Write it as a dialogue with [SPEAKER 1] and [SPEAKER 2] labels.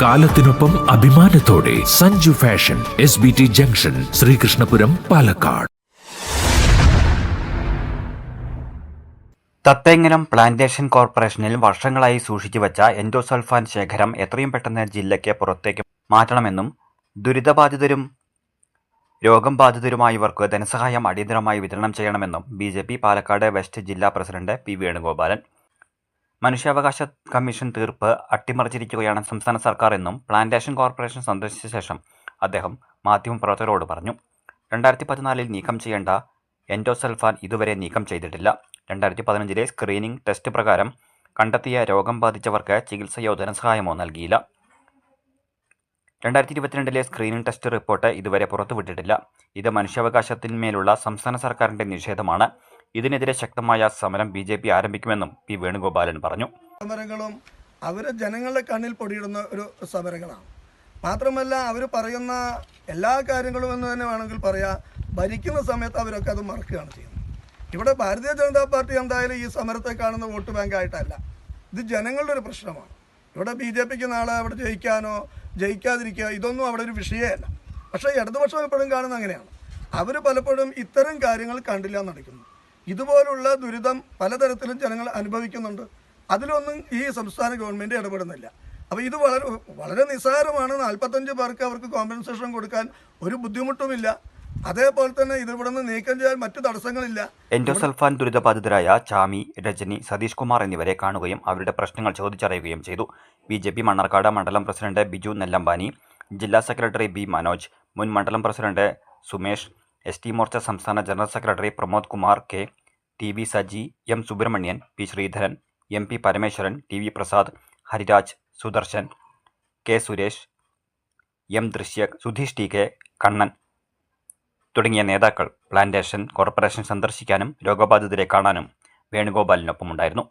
[SPEAKER 1] കാലത്തിനൊപ്പം അഭിമാനത്തോടെ Sanju fashion S B T junction Sreekrishnapuram Palakkad.
[SPEAKER 2] Thathenganam plantation കോർപ്പറേഷനിൽ വർഷങ്ങളായി സൂക്ഷിച്ചു വച്ച എൻഡോസൾഫാൻ ശേഖരം എത്രയും പെട്ടെന്ന് ജില്ലയ്ക്ക് പുറത്തേക്ക് മാറ്റണമെന്നും ദുരിതബാധിതരും രോഗം ബാധിതരുമായവർക്ക് ധനസഹായം അടിയന്തരമായി വിതരണം ചെയ്യണമെന്നും B J P Palakkad west ജില്ലാ പ്രസിഡന്റ് പി വേണുഗോപാലൻ മനുഷ്യാവകാശ കമ്മീഷൻ തീർപ്പ് അട്ടിമറിച്ചിരിക്കുകയാണ് സംസ്ഥാന സർക്കാർ എന്നും പ്ലാന്റേഷൻ കോർപ്പറേഷൻ സന്ദർശിച്ച ശേഷം അദ്ദേഹം മാധ്യമപ്രവർത്തകരോട് പറഞ്ഞു. രണ്ടായിരത്തി പതിനാലിൽ നീക്കം ചെയ്യേണ്ട എൻഡോസൽഫാൻ ഇതുവരെ നീക്കം ചെയ്തിട്ടില്ല. രണ്ടായിരത്തി പതിനഞ്ചിലെ സ്ക്രീനിംഗ് ടെസ്റ്റ് പ്രകാരം കണ്ടെത്തിയ രോഗം ബാധിച്ചവർക്ക് ചികിത്സയോ ധനസഹായമോ നൽകിയില്ല. രണ്ടായിരത്തി ഇരുപത്തിരണ്ടിലെ സ്ക്രീനിംഗ് ടെസ്റ്റ് റിപ്പോർട്ട് ഇതുവരെ പുറത്തുവിട്ടിട്ടില്ല. ഇത് മനുഷ്യാവകാശത്തിന്മേലുള്ള സംസ്ഥാന സർക്കാരിന്റെ നിഷേധമാണ്. ഇതിനെതിരെ ശക്തമായ സമരം ബി ആരംഭിക്കുമെന്നും പി വേണുഗോപാലൻ പറഞ്ഞു.
[SPEAKER 3] സമരങ്ങളും അവരെ ജനങ്ങളുടെ കണ്ണിൽ പൊടിയിടുന്ന ഒരു സമരങ്ങളാണ്. മാത്രമല്ല അവർ പറയുന്ന എല്ലാ കാര്യങ്ങളും എന്ന് തന്നെ വേണമെങ്കിൽ പറയാം. ഭരിക്കുന്ന സമയത്ത് അവരൊക്കെ അത് മറക്കുകയാണ് ചെയ്യുന്നത്. ഇവിടെ ഭാരതീയ ജനതാ പാർട്ടി എന്തായാലും ഈ സമരത്തെ കാണുന്ന വോട്ട് ബാങ്കായിട്ടല്ല ഇത് ജനങ്ങളുടെ ഒരു പ്രശ്നമാണ്. ഇവിടെ ബി ജെ പിക്ക് നാളെ അവിടെ ജയിക്കാനോ ജയിക്കാതിരിക്കുക ഇതൊന്നും അവിടെ ഒരു വിഷയമല്ല. പക്ഷേ ഇടതുപക്ഷം എപ്പോഴും കാണുന്നത് അങ്ങനെയാണ്. അവർ പലപ്പോഴും ഇത്തരം കാര്യങ്ങൾ കണ്ടില്ല എന്നടിക്കുന്നു ഇതുപോലുള്ള ദുരിതം പലതരത്തിലും ജനങ്ങൾ അനുഭവിക്കുന്നുണ്ട്. അതിലൊന്നും ഈ സംസ്ഥാന ഗവൺമെന്റ് ഇടപെടുന്നില്ല. അപ്പോൾ ഇത് വളരെ വളരെ നിസ്സാരമാണ്. നാൽപ്പത്തഞ്ച് പേർക്ക് അവർക്ക് കോമ്പൻസേഷൻ കൊടുക്കാൻ ഒരു ബുദ്ധിമുട്ടുമില്ല. അതേപോലെ തന്നെ ഇതിവിടെ ഇവിടെ നിന്ന് നീക്കം ചെയ്യാൻ മറ്റു തടസ്സങ്ങളില്ല.
[SPEAKER 2] എൻഡോസൾഫാൻ ദുരിതബാധിതരായ ചാമി രജനി സതീഷ് കുമാർ എന്നിവരെ കാണുകയും അവരുടെ പ്രശ്നങ്ങൾ ചോദിച്ചറിയുകയും ചെയ്തു. ബി ജെ പി മണ്ണാർക്കാട് മണ്ഡലം പ്രസിഡന്റ് ബിജു നെല്ലമ്പാനി ജില്ലാ സെക്രട്ടറി ബി മനോജ് മുൻ മണ്ഡലം president Sumesh S T Morcha സംസ്ഥാന general secretary Pramod Kumar K. T V Saji M Subramanian P Sreedharan M P Parameswaran T V Prasad Hariraj Sudarshan K Suresh M Drishyak Sudheesh T K Kannan തുടങ്ങിയ നേതാക്കൾ plantation corporation സന്ദർശിക്കാനും രോഗബാധിതരെ കാണാനും വേണുഗോപാലിനൊപ്പമുണ്ടായിരുന്നു.